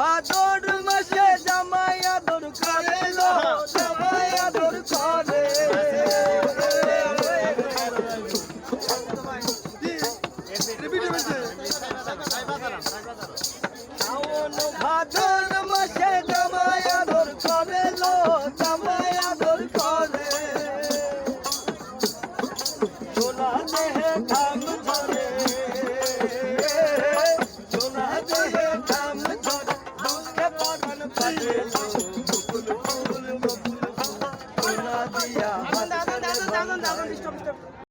ভাদর ভাদর মাসে জামাই আদর করে লো জামাই আদর করে সোনা দেহে ঘাম ঝরে সোনা দেহে ঘাম ঝরে দুঃখে পরাণ বকুল ফুল বকুল ফুল সোনা দিয়া হাত করে বন্ধাই